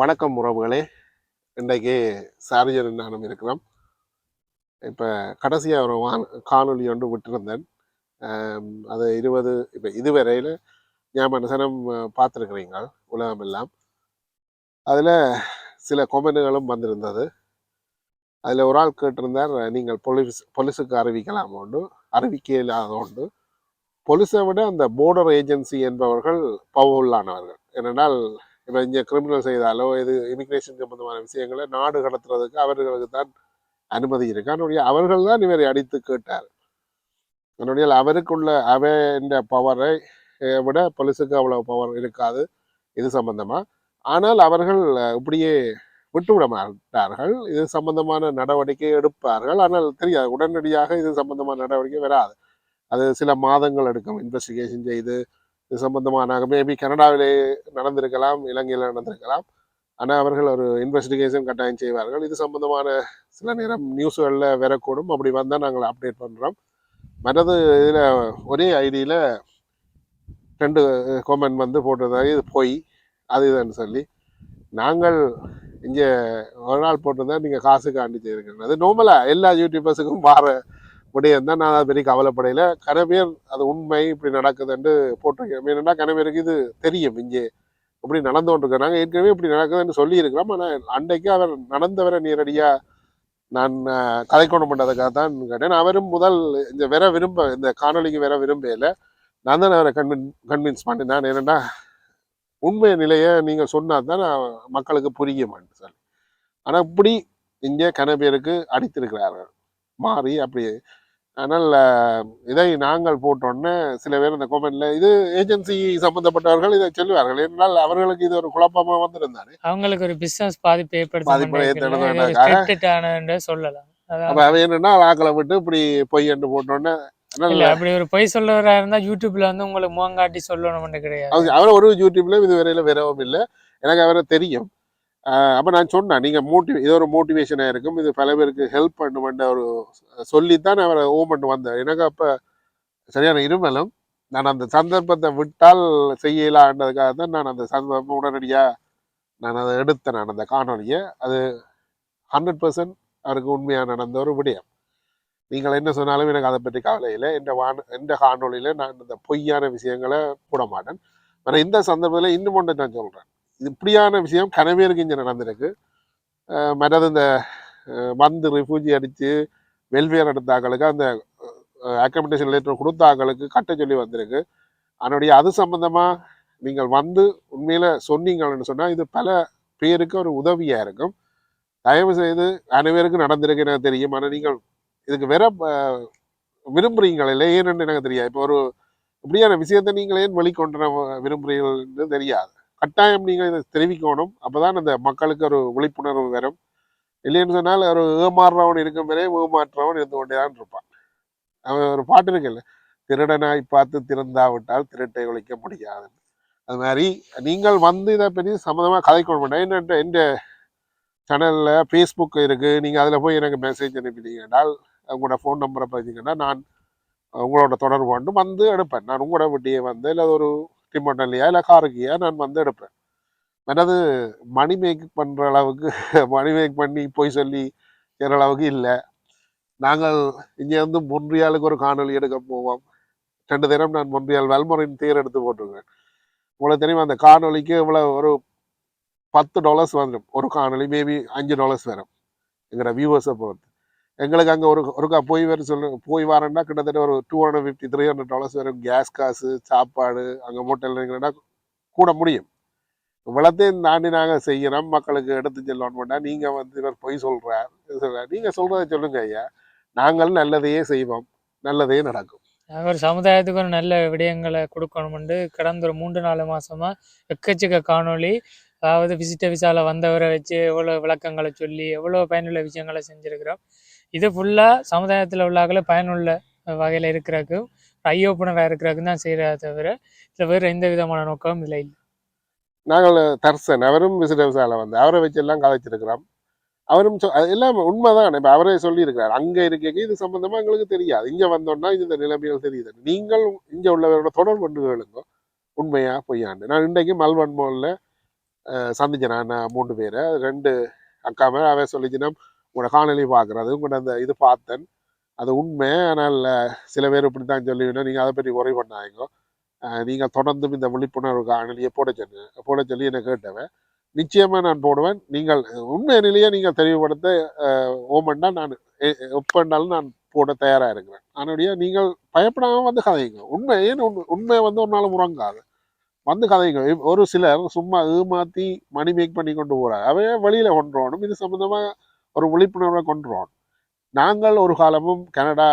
வணக்கம் உறவுகளே. இன்றைக்கு சார்ஜர் நானும் இருக்கிறோம். இப்போ கடைசியாக ஒரு வான் காணொலி ஒன்று விட்டிருந்தேன். அது இருபது இப்போ இதுவரையில் ஞாபக சனம் பார்த்துருக்குறீங்க உலகம் எல்லாம். அதில் சில கொமெண்ட்டுகளும் வந்திருந்தது. அதில் ஒரு ஆள் கேட்டிருந்தார் நீங்கள் போலீஸ் போலீஸுக்கு அறிவிக்கலாம் உண்டு அறிவிக்க இல்லாத உண்டு. போலீஸை விட அந்த போர்டர் ஏஜென்சி என்பவர்கள் பவுல்லானவர்கள் ஏனென்றால் இப்போ இங்கே கிரிமினல் செய்தாலோ இது இமிக்ரேஷன் சம்பந்தமான விஷயங்களை நாடு கடத்துறதுக்கு அவர்களுக்கு தான் அனுமதி இருக்கு. அதனுடைய அவர்கள் தான் இவரை அடித்து கேட்டார். அதனுடைய அவருக்குள்ள அவன் பவரை விட பொலிசுக்கு அவ்வளவு பவர் இருக்காது. இது சம்பந்தமா. ஆனால் அவர்கள் இப்படியே விட்டுவிட மாட்டார்கள். இது சம்பந்தமான நடவடிக்கை எடுப்பார்கள். ஆனால் தெரியாது உடனடியாக இது சம்பந்தமான நடவடிக்கை வராது. அது சில மாதங்கள் எடுக்கும். இன்வெஸ்டிகேஷன் செய்து இது சம்பந்தமான மேபி கனடாவிலே நடந்திருக்கலாம் இலங்கையில் நடந்திருக்கலாம். ஆனால் அவர்கள் ஒரு இன்வெஸ்டிகேஷன் கட்டாயம் செய்வார்கள். இது சம்பந்தமான சில நேரம் நியூஸ்களில் வரக்கூடும். அப்படி வந்தால் நாங்கள் அப்டேட் பண்ணுறோம் மற்றது இதில் ஒரே ஐடியில் ரெண்டு கோமெண்ட் வந்து போட்டிருந்தாங்க இது பொய். அது இதுன்னு சொல்லி. நாங்கள் இங்கே ஒரு நாள் போட்டிருந்தா நீங்கள் காசுக்கு ஆண்டி செய்யிருக்கீங்க அது நார்மலாக எல்லா யூடியூபர்ஸுக்கும் வார விடயம் தான் நான் அதை பெரிய கவலைப்படையில கனவேர் அது உண்மை இப்படி நடக்குதுன்னு போட்டிருக்கேன் என்னன்னா கனவேருக்கு இது தெரியும் இங்கே இப்படி நடந்து கொண்டிருக்கோம் நாங்கள் ஏற்கனவே இப்படி நடக்குதுன்னு சொல்லியிருக்கிறோம். ஆனால் அன்றைக்கு அவர் நடந்தவரை நேரடியாக நான் அஹ், கதை கொண்டு பண்ணதுக்காக தான் கேட்டேன். அவரும் முதல் இந்த வர விரும்ப இந்த காணொளிக்கு வர விரும்பல நான் தான் அவரை கன்வின் கன்வின்ஸ் பண்ணேன் நான் என்னென்னா உண்மை நிலையை நீங்கள் சொன்னால் தான் மக்களுக்கு புரியுமான்னு சொல்லி. ஆனால் இப்படி இங்கே கன பேருக்கு அடித்திருக்கிறார்கள். மாறி அப்படி ஆனால் இதை நாங்கள் போட்டோன்னே சில பேர் இந்த கோமெண்ட்ல இது ஏஜென்சி சம்பந்தப்பட்டவர்கள் இதை சொல்லுவார்கள். என்றால் அவர்களுக்கு இது ஒரு குழப்பமா வந்திருந்தாரு. அவங்களுக்கு ஒரு பிசினஸ் பாதிப்பு ஏற்படுத்த. சொல்லலாம். அப்ப அவன் என்னன்னா ஆக்களை விட்டு இப்படி பொய் என்று போட்டோன்னே அப்படி ஒரு பொய் சொல்றவரா இருந்தா யூடியூப்ல வந்து உங்களுக்கு முகங்காட்டி சொல்லணும்னு கிடையாது. அவர் ஒரு யூடியூப்ல இது வரையில வரவும் இல்லை. எனக்கு அவரை தெரியும். அப்போ நான் சொன்னேன் நீங்க மோட்டிவ் இது ஒரு மோட்டிவேஷனாக இருக்கும். இது பல பேருக்கு ஹெல்ப் பண்ணுமென்ற ஒரு சொல்லித்தான் அவரை ஓம் பண்ணி எனக்கு அப்போ சரியான இருமலும் நான் அந்த சந்தர்ப்பத்தை விட்டால் செய்யலான்றதுக்காக தான் நான் அந்த சந்தர்ப்பம் உடனடியாக நான் அதை எடுத்தேன் நான் அந்த காணொலியை அது ஹண்ட்ரட் பர்சன்ட் அவருக்கு உண்மையாக நடந்த ஒரு விடயம். நீங்கள் என்ன சொன்னாலும் எனக்கு அதை பற்றி கவலை இல்லை. இந்த வான இந்த காணொலியில் நான் இந்த பொய்யான விஷயங்களை போட மாட்டேன் ஆனால் இந்த சந்தர்ப்பத்தில் இன்னும் ஒன்று நான் சொல்கிறேன் இது இப்படியான விஷயம் கனவேருக்கு இங்கே நடந்திருக்கு. மற்றது இந்த வந்து ரிஃப்யூஜி அடித்து வெல்ஃபேர் எடுத்தாக்களுக்கு அந்த அக்கமெண்டேஷன் லெட்டர் கொடுத்தாக்களுக்கு கட்ட சொல்லி வந்திருக்கு. அதனுடைய அது சம்மந்தமாக நீங்கள் வந்து உண்மையில் சொன்னீங்கன்னு சொன்னால் இது பல பேருக்கு ஒரு உதவியாக இருக்கும். தயவு செய்து அனைவருக்கும் நடந்திருக்கு எனக்கு தெரியும். ஆனால் நீங்கள் இதுக்கு வேற விரும்புகிறீங்களே இல்லை ஏன்னு எனக்கு தெரியாது. இப்போ ஒரு இப்படியான விஷயத்தை நீங்கள் ஏன் வெளிக்கொண்டு வர தெரியாது. கட்டாயம் நீங்கள் இதை தெரிவிக்கணும். அப்போதான் அந்த மக்களுக்கு ஒரு விழிப்புணர்வு வரும். இல்லைன்னு சொன்னால் ஒரு ஏமாறுறவன் இருக்கும் வரை ஏமாற்றவன் இருந்து கொண்டே தான் இருப்பான். அவன் ஒரு பாட்டு இருக்குல்ல திருடனாய் பார்த்து திறந்தாவிட்டால் திருட்டை ஒழிக்க முடியாது. அது மாதிரி நீங்கள் வந்து இதை பற்றி சம்மந்தமாக கதைக்கொள்ள மாட்டேன் என்னென்ன எந்த சேனலில் ஃபேஸ்புக் இருக்குது நீங்கள் அதில் போய் எனக்கு மெசேஜ் அனுப்பிட்டீங்கன்னால் உங்களோட ஃபோன் நம்பரை பார்த்தீங்கன்னா நான் உங்களோட தொடர்பு கொண்டு வந்து எடுப்பேன். நான் உங்களோட வட்டியை வந்து இல்லை ஒரு டிமோட்டல்லையா இல்லை காருக்கியா நான் வந்து எடுப்பேன். எனது மணி மேக் பண்ணுற அளவுக்கு மணி மேக் பண்ணி போய் சொல்லி செய்கிற அளவுக்கு இல்லை. நாங்கள் இங்கே வந்து மொன்றியாலுக்கு ஒரு காணொலி எடுக்க போவோம். ரெண்டு தினம் நான் மொன்றியால் வல்முறையின் தேர் எடுத்து போட்டிருக்கேன். உங்களுக்கு தெரியும் அந்த காணொலிக்கு இவ்வளோ ஒரு பத்து டாலர்ஸ் வந்துடும். ஒரு காணொலி மேபி அஞ்சு டாலர்ஸ் வரும். எங்களோட வியூவர்ஸை பொறுத்து. எங்களுக்கு அங்கே ஒரு ஒருக்கா போய் வேறு சொல்லு போய் வரேன்னா கிட்டத்தட்ட ஒரு two hundred fifty three hundred dollars வரும். கேஸ் காசு சாப்பாடு அங்கே மோட்டல் கூட முடியும். இவ்வளத்தையும் தாண்டி நாங்கள் செய்கிறோம் மக்களுக்கு எடுத்து செல்லணும் வேண்டாம் நீங்கள் வந்து இவர் பொய் சொல்கிறார் சொல்கிறார் நீங்கள் சொல்கிறத சொல்லுங்க ஐயா. நாங்கள் நல்லதையே செய்வோம். நல்லதே நடக்கும். ஒரு சமுதாயத்துக்கு ஒரு நல்ல விடயங்களை கொடுக்கணும்னு கடந்த ஒரு மூன்று நாலு மாசமா எக்கச்சக்க காணொளி அதாவது விசிட்ட விசாவில் வந்தவரை வச்சு எவ்வளோ விளக்கங்களை சொல்லி எவ்வளோ பயனுள்ள விஷயங்களை செஞ்சுருக்கிறோம். இது ஃபுல்லாக சமுதாயத்தில் உள்ளாக்களை பயனுள்ள வகையில் இருக்கிறக்கு ஐ ஓப்பனராக இருக்கிறக்கு தான் செய்கிறத தவிர இதில் வேறு எந்த விதமான நோக்கமும் இல்லை. நாங்கள் தர்சன் அவரும் விசிட்டர்ஸால வந்து அவரை வச்சு எல்லாம் கதைச்சிருக்கிறோம் அவரும் சொ- அது எல்லாம் உண்மைதான். இப்போ அவரே சொல்லியிருக்கிறார் அங்கே இருக்க இது சம்பந்தமா எங்களுக்கு தெரியாது. இங்கே வந்தோம்னா இது இந்த நிலைமைகள் தெரியுது. நீங்கள் இங்கே உள்ளவரோட தொடர்பு கொண்டு கேளுங்க. உண்மையா பொய்யாண்டு நான் இன்றைக்கு மல்வன் மோலில் அஹ் சந்திச்சேன் நான் மூன்று பேரை. ரெண்டு அக்காவை அவன் சொல்லிச்சுன்னா உங்களோட காணொலி பார்க்குறது உங்களோட அந்த இது பார்த்தேன். அது உண்மை. ஆனால் இல்லை சில பேர் இப்படி தான் சொல்லுவீங்கன்னா நீங்கள் அதை பற்றி உரை பண்ணாங்க நீங்கள் தொடர்ந்தும் இந்த விழிப்புணர்வு காணொலியை போட சொன்ன போட சொல்லி என்னை கேட்டவன் நிச்சயமாக நான் போடுவேன். நீங்கள் உண்மை நிலையை நீங்கள் தெளிவுபடுத்த ஓமண்டா நான் எப்போன்னாலும் நான் போட தயாராக இருக்கிறேன். அதனுடைய நீங்கள் பயப்படாமல் வந்து கதைங்க. உண்மை ஏன் உண்மை உண்மை வந்து ஒரு நாள் முறங்காது வந்து கதைங்க. ஒரு சிலர் சும்மா ஏமாற்றி மணி மேக் பண்ணி கொண்டு போகிறாங்க அவையே வெளியில் கொண்டு இது சம்மந்தமாக ஒரு விழிப்புணர்வை கொண்டு வரணும் நாங்கள் ஒரு காலமும் கனடா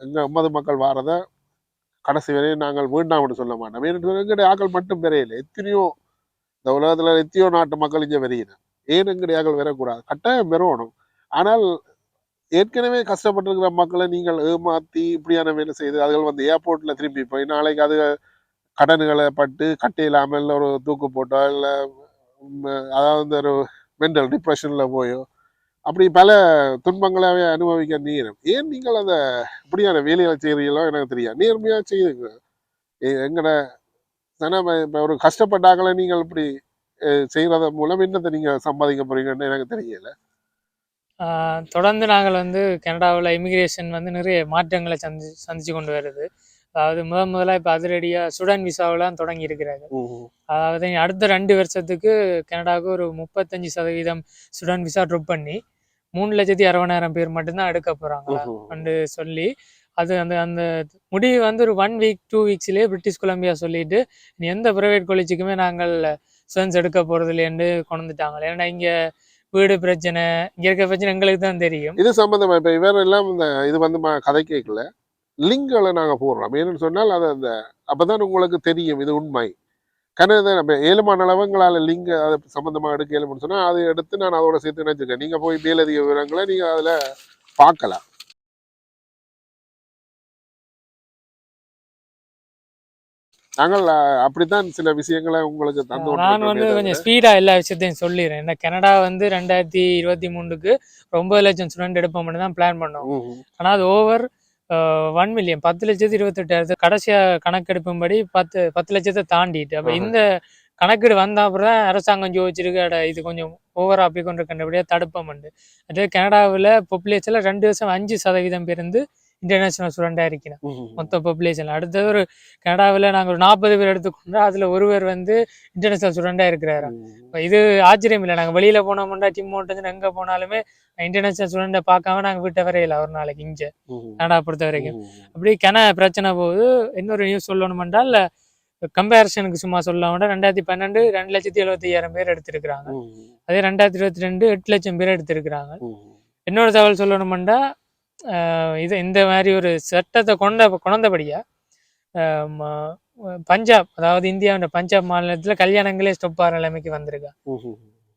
எங்கள் எண்பது மக்கள் வாரத கடைசி வரையும் நாங்கள் வேண்டாம்னு சொல்ல மாட்டோம். ஏன்னு எங்களுடைய ஆக்கள் மட்டும் பெறையில எத்தனையோ இந்த உலகத்தில் எத்தனையோ நாட்டு மக்கள் இங்கே வெறியின ஏன் எங்களுடைய ஆக்கள் வரக்கூடாது? கட்டாயம் பெறணும் ஆனால் ஏற்கனவே கஷ்டப்பட்டிருக்கிற மக்களை நீங்கள் ஏமாற்றி இப்படியான வேலை செய்து அதுகள் வந்து ஏர்போர்ட்டில் திரும்பி போய் நாளைக்கு அது கடன்களை பட்டு கட்ட இல்லாமல் ஒரு தூக்கு போட்டோ இல்லை அதாவது ஒரு மென்டல் டிப்ரெஷனில் போயோ அப்படி பல துன்பங்களாவே அனுபவிக்க நேரம் ஏன் நீங்கள் அதை இப்படியான வேலைகளை செய்கிறீங்களோ எனக்கு தெரியாது. நேர்மையா செய்யுங்க. எங்கட தானே இப்போ ஒரு கஷ்டப்பட்டாக்களை நீங்கள் இப்படி அஹ், செய்யறது மூலம் என்னத்தை நீங்க சம்பாதிக்க போறீங்கன்னு எனக்கு தெரியல. தொடர்ந்து நாங்கள் வந்து கனடாவில் இமிகிரேஷன் வந்து நிறைய மாற்றங்களை சந்தி சந்திச்சு கொண்டு வருது. அதாவது முதல் முதலாக இப்போ அதிரடியாக சுடன் விசாவெலாம் தொடங்கி இருக்கிறாங்க அதாவது அடுத்த ரெண்டு வருஷத்துக்கு கனடாவுக்கு ஒரு முப்பத்தஞ்சு சதவீதம் சுடன் விசா ட்ரொப் பண்ணி மூணு லட்சத்தி அறுபதாயிரம் பேர் மட்டும்தான் எடுக்க போகிறாங்களா வந்து சொல்லி அது அந்த அந்த முடிவு வந்து ஒரு ஒன் வீக் டூ வீக்ஸ்லேயே பிரிட்டிஷ் கொலம்பியா சொல்லிட்டு நீ எந்த ப்ரைவேட் காலேஜுக்குமே நாங்கள் ஸ்டூடெண்ட்ஸ் எடுக்க போகிறது இல்லைன்னு கொண்டுட்டாங்க ஏன்னா இங்கே வீடு பிரச்சனை இங்கே இருக்க பிரச்சனை எங்களுக்கு தான் தெரியும். இது சம்பந்தமா இப்ப இவர் எல்லாம் இந்த இது வந்து கதை கேட்கல. லிங்களை நாங்க போடுறோம். ஏன்னு சொன்னால் அது அந்த அப்பதான் உங்களுக்கு தெரியும் இது உண்மை. கனத நம்ம ஏழுமான அளவுங்களால லிங்க் அது சம்பந்தமா எடுக்க ஏழுமன்னு சொன்னா அதை எடுத்து நான் அதோட சேர்த்து நினைச்சிருக்கேன் நீங்க போய் மேலதிக விவரங்களை நீங்க அதுல பார்க்கலாம். நாங்கள் அப்படித்தான் சில விஷயங்களை உங்களுக்கு தந்து நான் வந்து கொஞ்சம் ஸ்பீடாக எல்லா விஷயத்தையும் சொல்லிடுறேன். ஏன்னா கனடா வந்து ரெண்டாயிரத்தி இருபத்தி மூணுக்கு ஒன்பது லட்சம் ஸ்டூடெண்ட் எடுப்போம்னு தான் பிளான் பண்ணோம். ஆனால் அது ஓவர் ஒன் மில்லியன் பத்து லட்சத்து இருபத்தெட்டாயிரத்து கடைசியாக கணக்கெடுப்பும்படி பத்து பத்து லட்சத்தை தாண்டிட்டு அப்போ. இந்த கணக்கெடு வந்த அப்புறம் தான் அரசாங்கம் யோசிச்சிருக்கு அட இது கொஞ்சம் ஓவராக அப்படி கொண்டு கண்டபடியாக தடுப்போம்ண்டு அதே கனடாவில் பாப்புலேஷனில் ரெண்டு வருஷம் அஞ்சு சதவீதம் பேர் வந்து இன்டர்நேஷனல் ஸ்டூடெண்டாக இருக்கிறோம் மொத்த பாப்புலேஷன் அடுத்தது ஒரு கனடாவில் நாங்கள் ஒரு நாற்பது பேர் எடுத்துக்கொண்டா அதில் ஒருவர் வந்து இன்டர்நேஷனல் ஸ்டூடெண்டாக இருக்கிறாரு. இது ஆச்சரியம் இல்லை. நாங்கள் வெளியில் போனோம்னா டிம் மோட்டது எங்கே போனாலுமே இன்டர்நேஷனல் ஸ்டூடெண்ட்டை பார்க்காம நாங்கள் வீட்டை வரையில ஒரு நாளைக்கு இங்கே. கனடா பொறுத்த வரைக்கும். அப்படி கன பிரச்சனை போகுது. இன்னொரு நியூஸ் சொல்லணுமென்றால் கம்பேரிசனுக்கு சும்மா சொல்லணும்னா ரெண்டாயிரத்தி பன்னெண்டு ரெண்டு லட்சத்தி எழுபத்தி ஐயாயிரம் பேர் எடுத்திருக்கிறாங்க. அதே ரெண்டாயிரத்தி இருபத்தி ரெண்டு எட்டு லட்சம் பேர் எடுத்திருக்கிறாங்க. இன்னொரு தகவல் சொல்லணுமெண்டா இது இந்த மாதிரி ஒரு சட்டத்தை கொண்ட கொண்டபடியா ஆஹ் ம- பஞ்சாப் அதாவது இந்தியாவோட பஞ்சாப் மாநிலத்தில் கல்யாணங்களே ஸ்டொப் ஆகிற நிலைமைக்கு வந்திருக்கா.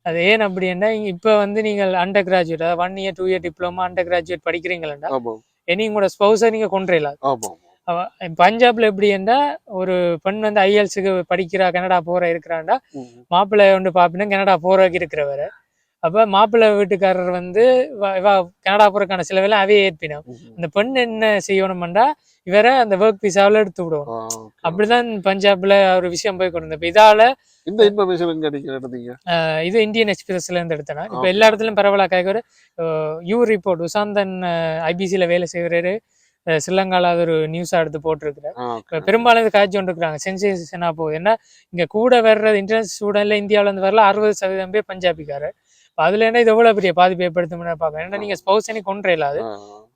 அது ஏன் அப்படின்னா இப்போ வந்து நீங்கள் அண்டர் கிராஜுவேட் அதாவது one year two year diploma undergraduate படிக்கிறீங்களா இனி உங்களோட ஸ்பௌஸை நீங்கள் ஆமாம் பஞ்சாப்ல எப்படி என்றா ஒரு பெண் வந்து ஐஎல்ஸுக்கு படிக்கிறா கனடா போற இருக்கிறாண்டா மாப்பிள்ளை வந்து பாப்பினா கனடா போறதுக்கு இருக்கிறவர். அப்ப மாப்பிள்ளை வீட்டுக்காரர் வந்து இவ- கனடா போறதுக்கான செலவெல்லாம் அவையே ஏற்பினோம் அந்த பெண் என்ன செய்யணும்டா இவரை அந்த ஒர்க் விசாவில் எடுத்து விடுவோம். அப்படிதான் பஞ்சாப்ல ஒரு விஷயம் போய் கொண்டு இப்ப இதால இந்த இன்ஃபர்மேஷன் இது இந்தியன் எக்ஸ்பிரஸ்ல இருந்து எடுத்தேன் இப்ப. எல்லா இடத்துலயும் பரவலா கேட்கிற யூ ரிப்போர்ட் உசாந்தன் ஐபிசில வேலை செய்கிறாரு ஸ்ரீலங்கால அது ஒரு நியூஸா எடுத்து போட்டிருக்கிறார். பெரும்பாலும் இது காய்ச்சி கொண்டிருக்கிறாங்க. சென்சேஷனாக போகுது ஏன்னா இங்கே கூட வர்றது இன்டர்நேஷனல் ஸ்டூடெண்ட்ல இந்தியாவுல இருந்து வரல அறுபது சதவீதம் பேர் பஞ்சாபிக்காரர். அதுல என்ன இது எவ்வளோ பெரிய பாதிப்பு ஏற்படுத்தும்னு பார்க்கலாம். ஏன்னா நீங்கள் ஸ்பௌஸ் அணி கொண்டு இல்லாது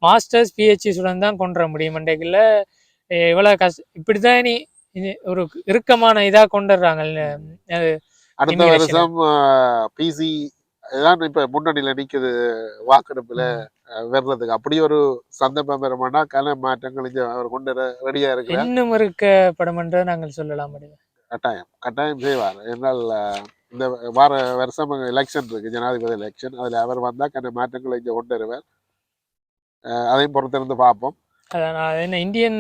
மாஸ்டர்ஸ் பிஹெச்டி ஸ்டூடெண்ட் தான் கொண்டு வர முடியும் மண்டைக்குள்ள எவ்வளோ கஷ்ட இப்படி தான் நீ இது ஒரு இறுக்கமான இதாக கொண்டு வர்றாங்க அது அடுத்த. வருஷம் பிசி தான் இப்ப முன்னணியில நிக்குது வாக்கெடுப்புல வர்றதுக்கு. அப்படி ஒரு சந்தர்ப்பம் பெறமாட்டா கல மாற்றங்கள் அவர் கொண்டு ரெடியா இருக்கிறார் இன்னும் இருக்கப்படும் என்று நாங்கள் சொல்லலாம் கட்டாயம். கட்டாயம் செய்வார். என்றால் அஹ், இந்த வார வருஷம் எலெக்ஷன் இருக்கு ஜனாதிபதி எலெக்ஷன் அதுல அவர் வந்தா கன மாற்றங்களை இங்க கொண்டு வருவார். அதையும் பொறுத்திருந்து பார்ப்போம். அதான் நான் என்ன இந்தியன்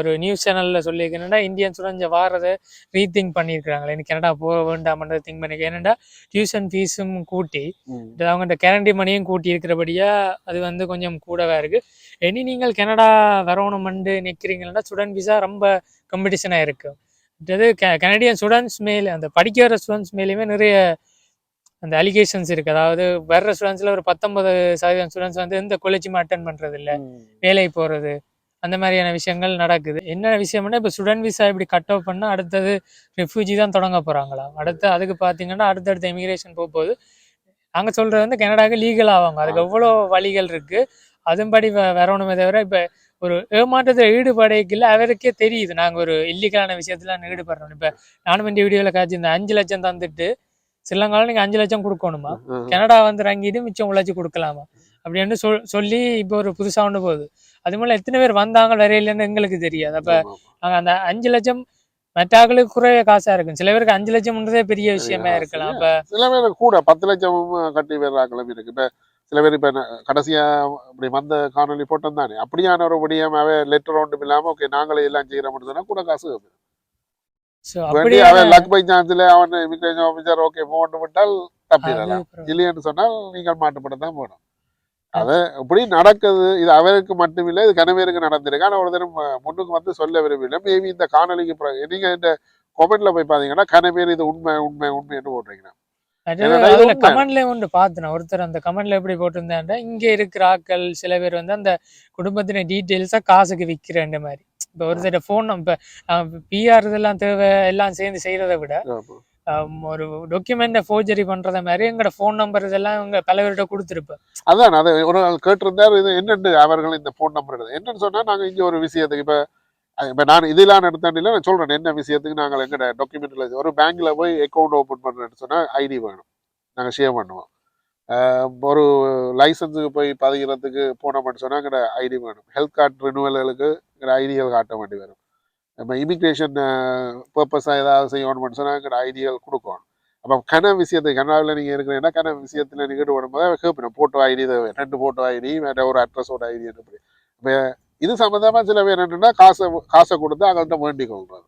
ஒரு நியூஸ் சேனல்ல சொல்லியிருக்கேன்னா இந்தியன் ஸ்டூடெண்ட்ஸ் வாரதை ரீதிங்க் பண்ணியிருக்கிறாங்களே. எனக்கு கனடா போக வேண்டாம்ன்றதை திங்க் பண்ணி ஏன்னா டியூஷன் ஃபீஸும் கூட்டி. இது அவங்கள்ட்ட கேரண்டி மணியும் கூட்டி இருக்கிறபடியா அது வந்து கொஞ்சம் கூடவா இருக்கு. இனி நீங்கள் கனடா வரணுமெண்டு நிற்கிறீங்கன்னா ஸ்டூடெண்ட் விசா ரொம்ப காம்படிஷனாக இருக்கு. மற்றது கனடியன் ஸ்டூடெண்ட்ஸ் மேலே அந்த படிக்க வர ஸ்டூடெண்ட்ஸ் மேலேயுமே நிறைய அந்த அலிகேஷன்ஸ் இருக்கு. அதாவது வர்ற ஸ்டூடெண்ட்ஸ்ல ஒரு பத்தொன்பது சதவீதம் ஸ்டூடெண்ட்ஸ் வந்து எந்த காலேஜுமே அட்டன் பண்றது இல்ல வேலைக்கு போறது அந்த மாதிரியான விஷயங்கள் நடக்குது. என்ன விஷயம்னா இப்போ ஸ்டூடெண்ட் விசா இப்படி கட் ஆஃப் பண்ணால் அடுத்தது ரெஃப்யூஜி தான் தொடங்க போறாங்களா? அடுத்து அதுக்கு பார்த்தீங்கன்னா அடுத்தடுத்த இமிகிரேஷன் போக போகுது நாங்கள் சொல்றது வந்து கனடாவுக்கு லீகல் ஆவாங்க. அதுக்கு எவ்வளோ வழிகள் இருக்கு. அதுபடி வ- வரணுமே தவிர இப்போ ஒரு ஏமாற்றத்தில் ஈடுபடைக்குள்ள அவருக்கே தெரியுது. நாங்கள் ஒரு இல்லீகலான விஷயத்துல ஈடுபடுறோம். இப்போ நானும் இந்த வீடியோவில் காய்ச்சி இந்த அஞ்சு லட்சம் தந்துட்டு ஸ்ரீலங்காவில் நீங்கள் அஞ்சு லட்சம் கொடுக்கணுமா? கனடா வந்து இறங்கிட்டு மிச்சம் உழைச்சி கொடுக்கலாமா? அப்படின்னு சொல் சொல்லி இப்போ ஒரு புதுசா ஒன்று போகுது. அது மூலம் எத்தனை பேர் வந்தாங்க வரையிலன்னு எங்களுக்கு தெரியாது. அப்ப நாங்க அந்த அஞ்சு லட்சம் மற்றாக்களுக்கு குறைய காசா இருக்கும். சில பேருக்கு அஞ்சு லட்சம்ன்றதே பெரிய விஷயமா இருக்கலாம். அப்ப சில பேர் கூட பத்து லட்சம் கட்டி வர்றாங்களும் இருக்கு. இப்ப சில பேர் இப்ப ந- கடைசியா இப்படி வந்த காணொலி போட்டோம் தானே. அப்படியான ஒரு விடியமாவே லெட்டர் ஒன்றும் இல்லாம ஓகே நாங்களே எல்லாம் செய்யறோம்னு சொன்னா கூட காசு வேண்டி அவன் லக் பை சான்ஸ்ல அவன் இமிகிரேஷன் ஆஃபீஸர் ஓகே போட்டு விட்டால் தப்பிடலாம். சொன்னால் நீங்கள் மாட்டுப்பட தான் போகணும். அது இப்படி நடக்குது. இது அவருக்கு மட்டுமில்லை இது கனவேருக்கு நடந்திருக்கு. ஆனால் ஒரு தரம் முன்னுக்கு வந்து சொல்ல விரும்பல மேபி இந்த காணொலிக்கு பிறகு நீங்க இந்த கொமெண்ட்ல போய் பாத்தீங்கன்னா கனவேர் இது உண்மை உண்மை உண்மைன்னு இது அதுல? கமெண்ட்ல ஒன்று பார்த்தேன் ஒருத்தர் அந்த கமெண்ட்ல எப்படி போட்டிருந்தாண்டா இங்க இருக்கிற ஆட்கள் சில பேர் வந்து அந்த குடும்பத்தின டீட்டெயில்ஸா காசுக்கு விற்கிறேன்ற மாதிரி. இப்போ ஒருத்தர் ஃபோன் இப்போ பிஆர் இதெல்லாம் தேவை எல்லாம் சேர்ந்து செய்யறதை விட ஒரு டாக்குமெண்ட்டை ஃபோர்ஜரி பண்றத மாதிரி எங்களோட ஃபோன் நம்பர் இதெல்லாம் இவங்க பல பேர்கிட்ட கொடுத்துருப்பேன். அதான் அது ஒரு நாள் கேட்டிருந்தார் இது என்னன்னு அவர்கள் இந்த ஃபோன் நம்பர் என்னன்னு சொன்னா நாங்க இங்க ஒரு விஷயத்துக்கு இப்ப இப்போ நான் இதெல்லாம் நடத்தாண்டில நான் சொல்கிறேன் என்ன விஷயத்துக்கு நாங்கள் எங்கள்கிட்ட டாக்குமெண்ட்ல ஒரு பேங்க்ல போய் அக்கௌண்ட் ஓப்பன் பண்ணுறேன்னு சொன்னால் ஐடி வேணும். நாங்கள் ஷேர் பண்ணுவோம். ஒரு லைசன்ஸுக்கு போய் பதிகிறதுக்கு போனோம்னு சொன்னால் எங்கட ஐடி வேணும். ஹெல்த் கார்டு ரினுவல்களுக்கு எங்கட ஐடிகள் காட்ட வேண்டி வரும். நம்ம இமிக்ரேஷன் பர்பஸாக ஏதாவது செய்யணும்னு சொன்னால் எங்கட ஐடிகள் கொடுக்கணும். அப்போ கன விஷயத்தை கனடாவில் நீங்கள் இருக்கிறீங்கன்னா கன விஷயத்தில் நீங்கள் வரும்போது கேட்பேன் ஃபோட்டோ ஐடி தேவை ரெண்டு ஃபோட்டோ ஐடி வேறு ஒரு அட்ரஸோட ஐடி அப்படி இப்போ இது சம்மந்தமாக சில பேர் என்னன்னா காசை காசை கொடுத்து அவங்கள்ட்ட வேண்டிக் கொள்றது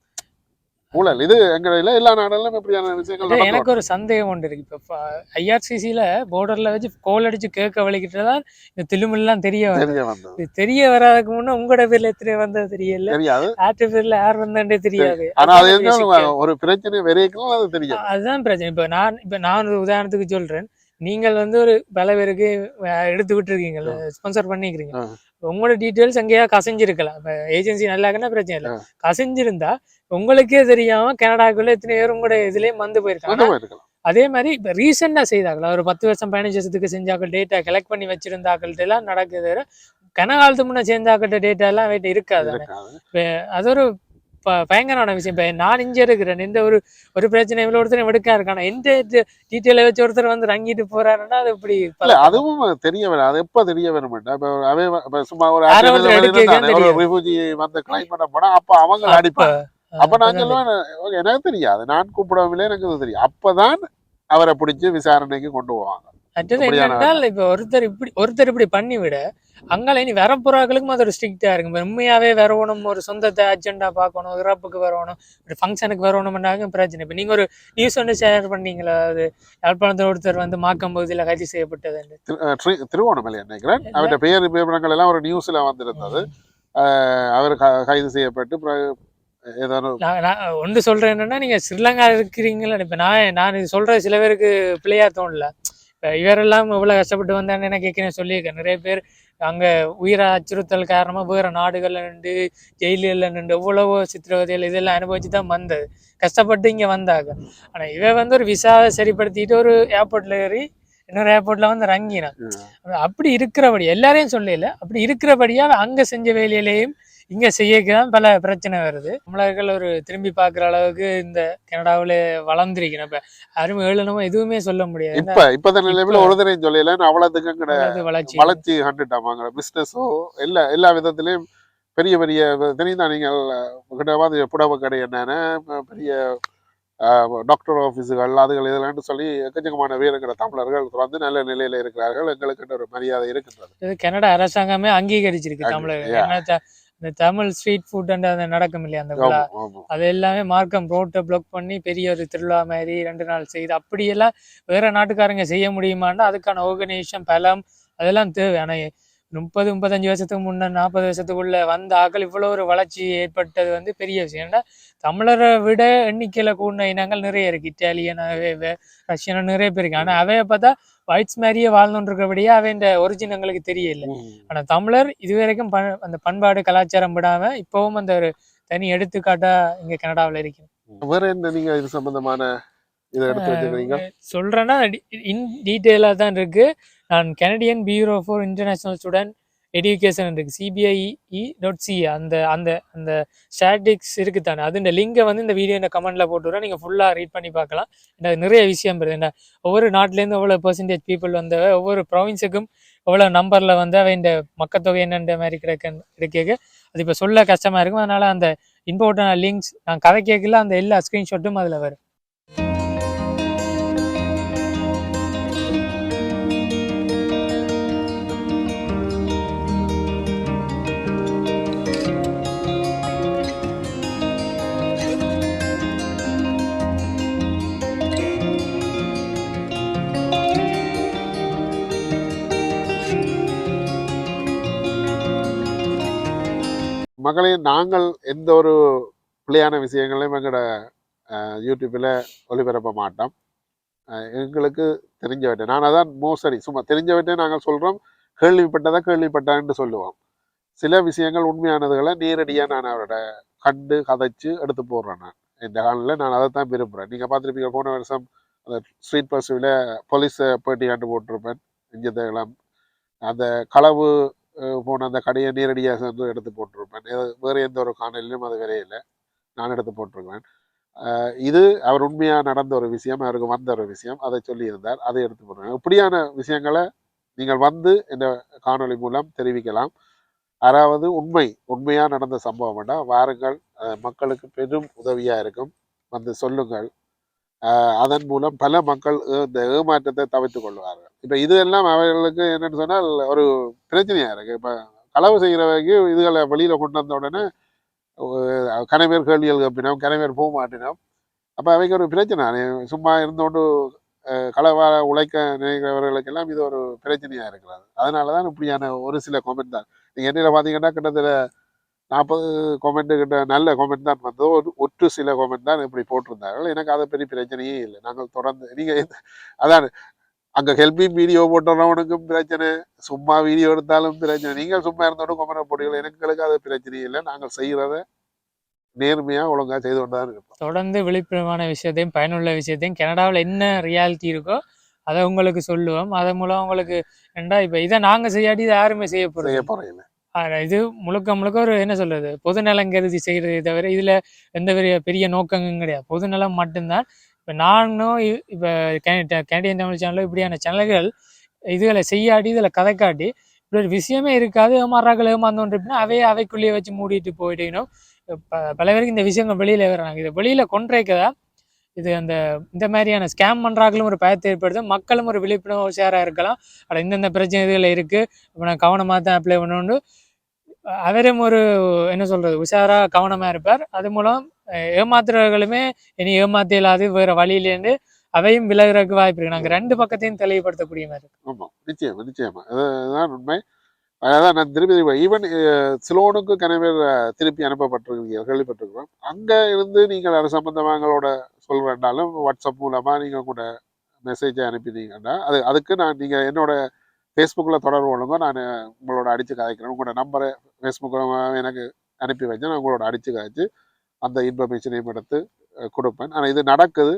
ஊழல். இது எங்களில் எல்லா நாடுகளிலும் இப்படியான விஷயங்கள். எனக்கு ஒரு சந்தேகம் ஒன்று இருக்கு. இப்போ ஐஆர்சிசியில் போர்டரில் வச்சு கோல் அடிச்சு கேட்க வலிக்கிட்டு தான் இந்த திலுமெல்லாம் தெரிய தெரிய வந்தது. தெரிய வராதுக்கு முன்னே உங்களோட பேர்ல எத்தனை வந்தது தெரியல. தெரியாது. ஆட்டு பேர்ல யார் வந்தாண்டே தெரியாது. ஆனா அது. ஒரு பிரச்சனை வரைக்கும் அது தெரியும் அதுதான் பிரச்சனை. இப்போ நான் இப்போ நான் ஒரு உதாரணத்துக்கு சொல்றேன். நீங்கள் வந்து ஒரு பல பேருக்கு எடுத்து விட்டுருக்கீங்க ஸ்பான்சர் பண்ணிக்கிறீங்க. உங்களோட டீட்டெயில்ஸ் எங்கேயா கசிஞ்சிருக்கலாம். இப்போ ஏஜென்சி நல்லாக்குன்னா பிரச்சனை இல்லை. கசிஞ்சிருந்தா உங்களுக்கே தெரியாம கனடாக்குள்ள எத்தனை பேர் உங்களோட இதுலயும் வந்து போயிருக்காங்க. அதே மாதிரி இப்போ ரீசெண்டாக செய்தாங்களா ஒரு பத்து வருஷம் பதினஞ்சு வருஷத்துக்கு செஞ்சாக்கள் டேட்டா கலெக்ட் பண்ணி வச்சிருந்தாக்கள்ட்ட எல்லாம் நடக்குது கன காலத்து முன்ன செஞ்சாக்கிட்ட டேட்டா எல்லாம் வீட்டு இருக்காது. அது ஒரு ப- பயங்கரமான விஷயம். இப்போ நான் இங்கே இருக்கிறேன். இந்த ஒரு ஒரு பிரச்சனை இவ்வளோ ஒருத்தர் எடுக்கா இருக்கானா? எந்த டீட்டெயிலை வச்சு ஒருத்தர் வந்து ரங்கிட்டு போறாருன்னா அது இப்படி இல்ல அதுவும் தெரிய வரும் அது எப்ப தெரிய வரும் இப்ப சும்மா ஒரு. ரிஃப்யூஜி வந்து கிளைம் பண்ண போனா அப்ப அவங்க அடிப்பாங்க அப்ப நான் சொல்லுவேன் "ஓகே, எனக்கு தெரியாது. நான் கூப்பிடவில்லை எனக்கு தெரியும். அப்பதான் அவரை பிடிச்சு விசாரணைக்கு கொண்டு போவாங்க. மற்றது என்னென்றால் இப்போ ஒருத்தர் இப்படி ஒருத்தர் இப்படி பண்ணி விட அங்கால இனி வர போறாக்களுக்கும் அது ஒரு ஸ்ட்ரிக்டா இருக்கும். இப்ப உண்மையாவே வரணும் ஒரு சொந்தத்தை அர்ஜென்டா பார்க்கணும் இறப்புக்கு வரணும் ஒரு ஃபங்க்ஷனுக்கு வரணும்னாலும் பிரச்சனை. இப்போ நீங்க ஒரு நியூஸ் ஒன்று ஷேர் பண்ணீங்களா? அது யாழ்ப்பாணத்தில் ஒருத்தர் வந்து மாக்கம் பகுதியில் கைது செய்யப்பட்டது திருவோணமலை நினைக்கிறேன். அவருடைய பெயர் விவரங்கள் எல்லாம் ஒரு நியூஸ்ல வந்திருந்தது. அவர் கைது செய்யப்பட்டு ஒன்று சொல்றேன் என்னன்னா நீங்க ஸ்ரீலங்கா இருக்கிறீங்களா இப்ப நான் நான் இது சொல்றது சில பேருக்கு பிள்ளையா தோணல. இப்ப இவரெல்லாம் இவ்வளவு கஷ்டப்பட்டு வந்தான்னு எனக்கு ஏற்கனவே சொல்லியிருக்கேன். நிறைய பேர் அங்க உயிரை அச்சுறுத்தல் காரணமா வேற நாடுகள்ல நின்று ஜெயிலில் நின்று எவ்வளவோ சித்திரவதைகள் இதெல்லாம் அனுபவிச்சு தான் வந்தது. கஷ்டப்பட்டு இங்க வந்தாங்க. ஆனா இவ வந்து ஒரு விசாவை சரிப்படுத்திட்டு ஒரு ஏர்போர்ட்ல ஏறி இன்னொரு ஏர்போர்ட்ல வந்து இறங்கினான். அப்படி இருக்கிறபடி எல்லாரையும் சொல்லல அப்படி இருக்கிறபடியா அவன் அங்க செஞ்ச வேலையிலையும் இங்க செய்யக்கு தான் பல பிரச்சனை வருது. தமிழர்கள் ஒரு திரும்பி பார்க்குற அளவுக்கு இந்த கனடாவுல வளர்ந்துருக்கணும் இப்ப யாரும் ஏழனமோ எதுவுமே சொல்ல முடியாது. இப்ப இப்ப நிலைமையில இப்ப- ஒரு தரையும் சொல்லல. அவ்வளவுக்கும் கிடையாது வளர்ச்சி. வளர்ச்சி கண்டுட்டாமாங்க பிசினஸோ எல்லா எல்லா விதத்திலையும் பெரிய பெரிய தெரியுதா நீங்கள் கிட்டவாது புடவை கடை என்னென்ன பெரிய டாக்டர் ஆஃபீஸுகள் அதுகள் இதெல்லாம் சொல்லி எக்கச்சக்கமான வீரங்கிற தமிழர்கள் வந்து நல்ல நிலையில இருக்கிறார்கள். எங்களுக்கு ஒரு மரியாதை இருக்கின்றது. இது கனடா அரசாங்கமே அங்கீகரிச்சிருக்கு அங்க- இந்த தமிழ் ஸ்ட்ரீட் ஃபுட் அந்த நடக்கும் இல்லையா அந்த விழா. அது எல்லாமே மார்க்கம் ரோட்டை பிளாக் பண்ணி பெரிய ஒரு திருவிழா மாதிரி ரெண்டு நாள் செய்து அப்படியெல்லாம் வேற நாட்டுக்காரங்க செய்ய முடியுமான்னா அதுக்கான ஆர்கனைசேஷன் பலம் அதெல்லாம் தேவை ஆனால் முப்பது முப்பத்தஞ்சு வருஷத்துக்கு முன்ன நாற்பது வருஷத்துக்குள்ள வந்த ஆக்கள் இவ்வளோ ஒரு வளர்ச்சி ஏற்பட்டது வந்து பெரிய விஷயம். ஏன்னா தமிழரை விட எண்ணிக்கையில கூடின இனங்கள் நிறைய இருக்கு. இத்தாலியன் அவை வே- ரஷ்யன் நிறைய பேர் இருக்கு. ஆனா அவைய பார்த்தா ஒயிட்ஸ் மாதிரியே வாழ்ந்துருக்கபடியே அவன் ஒரிஜின் எங்களுக்கு தெரியல. ஆனா தமிழர் இதுவரைக்கும் ப- அந்த பண்பாடு கலாச்சாரம் விடாம இப்பவும் அந்த ஒரு தனி எடுத்துக்காட்டா இங்க கனடாவில் இருக்கு. வேற என்ன நீங்க இது சம்பந்தமான இதை எடுத்து வச்சுக்கிறீங்க சொல்றேன்னா இன் டீட்டெயிலாக தான் இருக்கு. நான் Canadian Bureau for International Student Education இருக்கு. சிபிஐஇ டாட் சி அந்த அந்த அந்த ஸ்டாட்டிக்ஸ் இருக்கு தானே. அது இந்த லிங்கை வந்து இந்த வீடியோ இந்த கமெண்ட்ல போட்டுவிடுறேன் நீங்க ஃபுல்லா ரீட் பண்ணி பார்க்கலாம். இந்த நிறைய விஷயம் வருது என்ன ஒவ்வொரு நாட்டிலேருந்து எவ்வளோ பெர்சன்டேஜ் பீப்புள் வந்த ஒவ்வொரு ப்ரொவின்ஸுக்கும் எவ்வளோ நம்பர்ல வந்து அவ இந்த மக்கத்தொகை என்னன்ற மாதிரி கிடைக்க கிடைக்க அது இப்போ சொல்ல கஷ்டமா இருக்கும். அதனால அந்த இம்பார்ட்டன்ட் லிங்க்ஸ் நான் கதை கேட்கல அந்த எல்லா ஸ்க்ரீன்ஷாட்டும் அதில் வரும். மகளே நாங்கள் எந்த ஒரு பிள்ளையான விஷயங்களையும் எங்களோட யூடியூப்பில் ஒளிபரப்ப மாட்டோம். எங்களுக்கு தெரிஞ்சவற்றை நான் அதான் மோசடி சும்மா தெரிஞ்சவற்றை நாங்கள் சொல்கிறோம் கேள்விப்பட்டதை கேள்விப்பட்டான்னு சொல்லுவோம். சில விஷயங்கள் உண்மையானதுகளை நேரடியாக நான் அவரோட கண்டு கதைச்சு எடுத்து போடுறேன் நான். இந்த காலில் நான் அதை தான் விரும்புகிறேன் நீங்கள் பார்த்துருப்பீங்க போன வருஷம் அந்த ஸ்ட்ரீட் பஸ்ஸில் போலீஸை பேட்டி கண்டு போட்டிருப்பேன் இஞ்சதெல்லாம் அந்த களவு போன அந்த கடையை நேரடியாக சென்று எடுத்து போட்டிருப்பேன். வேறு எந்த ஒரு காணொலியிலும் அது வரையில நான் எடுத்து போட்டிருக்கிறேன். இது அவர் உண்மையாக நடந்த ஒரு விஷயம் அவருக்கு வந்த ஒரு விஷயம். அதை சொல்லியிருந்தார். அதை எடுத்து போடுறேன் இப்படியான விஷயங்களை நீங்கள் வந்து இந்த காணொலி மூலம் தெரிவிக்கலாம். அதாவது உண்மை உண்மையாக நடந்த சம்பவம் வேண்டாம் வாருங்கள். மக்களுக்கு பெரும் உதவியாக இருக்கும். வந்து சொல்லுங்கள். அதன் மூலம் பல மக்கள் இந்த ஏமாற்றத்தை தவிர்த்து கொள்வார்கள். இப்போ இது எல்லாம் அவர்களுக்கு என்னன்னு சொன்னால் ஒரு பிரச்சனையாக இருக்குது இப்போ களவு செய்கிறவங்க இதுகளை வெளியில் கொண்டு வந்த உடனே அஹ், கன பேர் கேள்விகள் கேட்பினோம் போக மாட்டினோம். அப்போ அவைக்கு ஒரு பிரச்சனை. சும்மா இருந்தோண்டு களவாக உழைக்க நினைக்கிறவர்களுக்கெல்லாம் இது ஒரு பிரச்சனையாக இருக்கிறது. அதனால தான் இப்படியான ஒரு சில கொமெண்ட் தான். நீங்கள் என்னையில் பார்த்தீங்கன்னா கிட்டத்தட்ட நாற்பது கமெண்ட் கிட்ட நல்ல கமெண்ட் தான் வந்தது. ஒரு ஒற்று சில கமெண்ட் தான் இப்படி போட்டிருந்தார்கள். எனக்கு அதை பெரிய பிரச்சனையே இல்லை. நாங்கள் தொடர்ந்து நீங்கள் அதான் அங்கே ஹெல்பிங் வீடியோ போட்டவனுக்கும் பிரச்சனை சும்மா வீடியோ எடுத்தாலும் பிரச்சனை. நீங்கள் சும்மா இருந்தோட கொமர போட்டீங்க எங்களுக்கு அது பிரச்சனையே இல்லை. நாங்கள் செய்கிறத நேர்மையாக ஒழுங்காக செய்து கொண்டு தான் இருப்போம் தொடர்ந்து விழிப்புணர்வான விஷயத்தையும் பயனுள்ள விஷயத்தையும் கனடாவில் என்ன ரியாலிட்டி இருக்கோ அதை உங்களுக்கு சொல்லுவோம். அதன் மூலம் உங்களுக்கு ஏண்டா இப்போ இதை நாங்கள் செய்யாட்டி இதை யாருமே செய்ய செய்ய போகிறது போகிறீங்க இது முழுக்க முழுக்க ஒரு என்ன சொல்றது? பொது நலம் கருதி செய்கிறது தவிர இதில் எந்த பெரிய பெரிய நோக்கங்களும் கிடையாது. பொது நலம் மட்டும்தான். இப்போ நானும் இப்போ கனடியன் தமிழ் சேனலோ இப்படியான சேனல்கள் இதுகளை செய்யாட்டி இதில் கதை காட்டி இப்படி ஒரு விஷயமே இருக்காது. ஏமாறாக்கள் ஏமாந்தோன்று அப்படின்னா அவையே அவைக்குள்ளேயே வச்சு மூடிட்டு போயிட்டீங்கன்னா ப- பல பேருக்கு இந்த விஷயங்கள் வெளியில் வராங்க இதை வெளியில கொன்றைக்கதா இது அந்த இந்த மாதிரியான ஸ்கேம் பண்ணுறாங்களும் ஒரு பயத்தை ஏற்படுது மக்களும் ஒரு விழிப்புணர்வு சேராக இருக்கலாம். அதில் இந்தந்த பிரச்சனைகள் இருக்குது இருக்கு. இப்போ நான் கவனமாக தான் அப்ளை பண்ணணும்னு அவரும் ஒரு என்ன சொல்றது உஷாரா கவனமா இருப்பார். அது மூலம் ஏமாத்துறவர்களுமே இனி ஏமாத்த இல்லாது வேற வழியிலேருந்து அவையும் விலகிறதுக்கு வாய்ப்பு இருக்குது நாங்கள் ரெண்டு பக்கத்தையும் தெளிவுபடுத்தக்கூடிய மாதிரி இருக்கு. ஆமாம் நிச்சயமா நிச்சயமா. அதுதான் உண்மை. அதான் நான் திருப்பி ஈவன் சிலோனுக்கு கனவேர் திருப்பி அனுப்பப்பட்டிருக்கீங்க கேள்விப்பட்டிருக்கிறோம் அங்கே இருந்து நீங்கள் அது சம்பந்தமாக எங்களோட சொல்கிறேன்னாலும் வாட்ஸ்அப் மூலமாக நீங்கள் கூட மெசேஜை அனுப்பினீங்கன்னா அது அதுக்கு நான் நீங்கள் என்னோட ஃபேஸ்புக்கில் தொடர்பு கொள்ளுங்க. நான் உங்களோட அடித்து கதைக்கிறேன் உங்களோட நம்பரை ஃபேஸ்புக்கில் எனக்கு அனுப்பி வச்சு நான் உங்களோட அடித்து கதைச்சு அந்த இன்ஃபர்மேஷனையும் எடுத்து கொடுப்பேன். ஆனால் இது நடக்குது.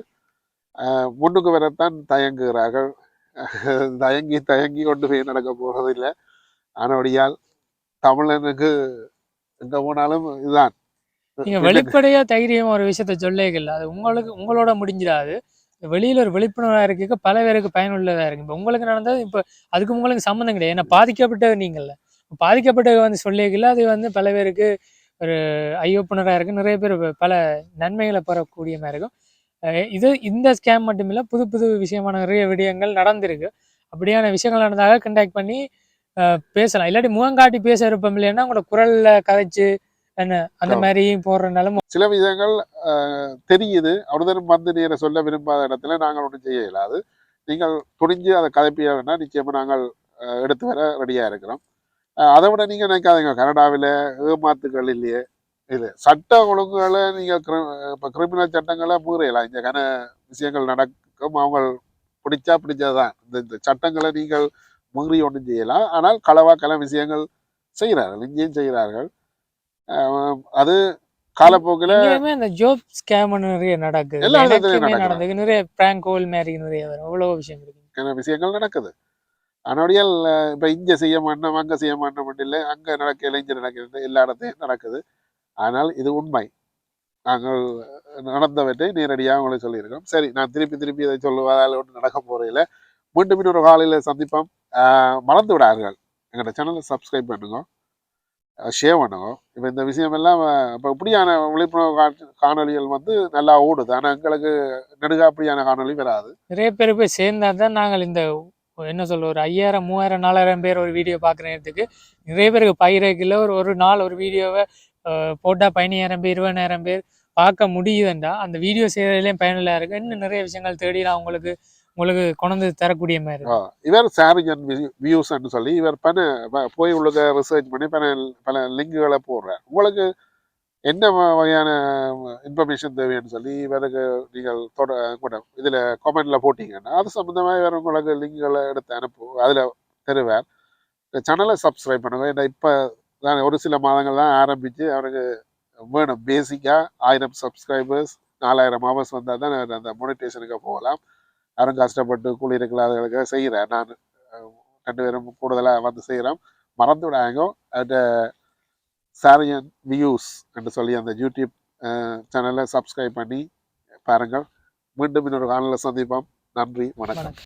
முன்னுக்கு வரத்தான் தயங்குகிறார்கள். தயங்கி தயங்கி கொண்டு போய் நடக்க போகிறதில்லை ஆனபடியால் தமிழனுக்கு எங்க போனாலும் இதுதான். நீங்க வெளிப்படையா தைரியமா ஒரு விஷயத்த சொல்லிக்கல அது உங்களுக்கு உங்களோட முடிஞ்சிடாது. வெளியில ஒரு விழிப்புணர்வா இருக்க பல பேருக்கு பயனுள்ளதா இருக்கு. இப்ப உங்களுக்கு நடந்தது இப்ப அதுக்கு உங்களுக்கு சம்மந்தம் கிடையாது. ஏன்னா பாதிக்கப்பட்டவர் நீங்கள்ல பாதிக்கப்பட்டவர் வந்து சொல்லிக்கல அது வந்து பல பேருக்கு ஒரு ஐயோப்புணரா இருக்கு. நிறைய பேர் பல நன்மைகளை பெறக்கூடிய மாதிரி இருக்கும். இது இந்த ஸ்கேம் மட்டும் இல்ல புது புது விஷயமான நிறைய விடயங்கள் நடந்திருக்கு. அப்படியான விஷயங்கள் நடந்தாக கண்டாக்ட் பண்ணி பேசலாம். இல்லாட்டி முகங்காட்டி பேச இருப்போம் இல்லைன்னா உங்களோட குரல்ல கதைச்சு என்ன அந்த. மாதிரி போடுறதுனால சில விஷயங்கள் அஹ், தெரியுது. அவ்வளோதரம் வந்து நேர சொல்ல விரும்பாத இடத்துல நாங்கள் ஒன்றும் செய்ய இயலாது. நீங்கள் துணிஞ்சு அதை கதைப்பியா வேணா நிச்சயமா நாங்கள் எடுத்து வர ரெடியா இருக்கிறோம். அதை விட நீங்க நினைக்காதீங்க. கனடாவில் ஏமாத்துக்கள் இல்லையே. இது சட்ட ஒழுங்குகளை நீங்க இப்ப கிரிமினல் சட்டங்களை மீறலாம். இந்த கன விஷயங்கள் நடக்கும். அவங்க பிடிச்சா பிடிச்சதுதான். இந்த இந்த சட்டங்களை நீங்கள் மீறி ஒன்றும் செய்யலாம். ஆனால் களவா கல விஷயங்கள் செய்கிறார்கள். இங்கேயும் செய்கிறார்கள். அது காலப்போக்கில் அந்த ஜாப் ஸ்கேம் நிறைய நடக்குது. எல்லா இடத்துலயும். நடந்தது. நிறைய பிராங்க் கோல் மாதிரி நிறைய வரும். அவ்வளவு விஷயம் இருக்கு. விஷயங்கள் நடக்குது. அதனுடையால் இப்போ இங்கே செய்ய மாட்டோம் அங்கே செய்ய மாட்டோம் இல்லை. அங்கே நடக்க இங்கே நடக்கிறது எல்லா இடத்தையும் நடக்குது. ஆனால் இது உண்மை. நாங்கள் நடந்தவற்றை நேரடியாக உங்களுக்கு சொல்லியிருக்கோம் சரி நான் திருப்பி திருப்பி இதை சொல்லுவதால் ஒன்றும் நடக்க போகிறதில்ல மீண்டும் இன்னொரு காலையில் சந்திப்போம். மறந்து விடார்கள் எங்களோட சேனலை சப்ஸ்கிரைப் பண்ணுங்க. ஷேர் பண்ணுங்க. இப்போ இந்த விஷயம் எல்லாம் இப்போ இப்படியான விழிப்புணர்வு கா- காணொளிகள் வந்து நல்லா ஓடுது. ஆனால் எங்களுக்கு நெடுக அப்படியான காணொலி வராது. நிறைய பேர் போய் சேர்ந்தா தான் நாங்கள் இந்த என்ன சொல்ல ஒரு ஐயாயிரம் மூவாயிரம் நாலாயிரம் பேர் ஒரு வீடியோ பார்க்குற நேரத்துக்கு நிறைய பேருக்கு பயிரக்கில் ஒரு ஒரு நாள் ஒரு வீடியோவை போட்டால் பதினாயிரம் பேர் இருபதாயிரம் பேர் பார்க்க முடியுதுண்டா. அந்த வீடியோ செய்கிறதுலேயும் பயனுள்ள இருக்குது இன்னும் நிறைய விஷயங்கள் தேடி நான் உங்களுக்கு உங்களுக்கு கொண்டு தரக்கூடிய மாதிரி. இவர் ஷேரிங் அண்ட் வியூஸ்ன்னு சொல்லி இவர் பல போய் உள்ளத ரிசர்ச் பண்ணி பல பல லிங்குகளை போடுறார். உங்களுக்கு என்ன வ- வகையான இன்ஃபர்மேஷன் தேவைன்னு சொல்லி இவருக்கு நீங்கள் தொட கூட இதில் கமெண்ட்ல போட்டீங்கன்னா அது சம்மந்தமாக இவர் உங்களுக்கு லிங்குகளை எடுத்து அனுப்பு அதில் தருவார். இந்த சேனலை சப்ஸ்கிரைப் பண்ணுங்க. ஏன்னா இப்போ தான் ஒரு சில மாதங்கள் தான் ஆரம்பித்து அவருக்கு வேணும். பேசிக்காக ஆயிரம் சப்ஸ்கிரைபர்ஸ் நாலாயிரம் ஹவர்ஸ் வந்தால் தான் அந்த மோனிட்டேஷனுக்கு போகலாம். யாரும் கஷ்டப்பட்டு கூலி இருக்கலாதவர்களுக்கு செய்கிறேன். நான் ரெண்டு பேரும் கூடுதலாக வந்து செய்கிறோம். மறந்து விடாங்க அந்த சாரியன் வியூஸ் என்று சொல்லி அந்த யூடியூப் சேனலை சப்ஸ்கிரைப் பண்ணி பாருங்கள். மீண்டும் இன்னொரு காலையில் சந்திப்போம். நன்றி வணக்கம்.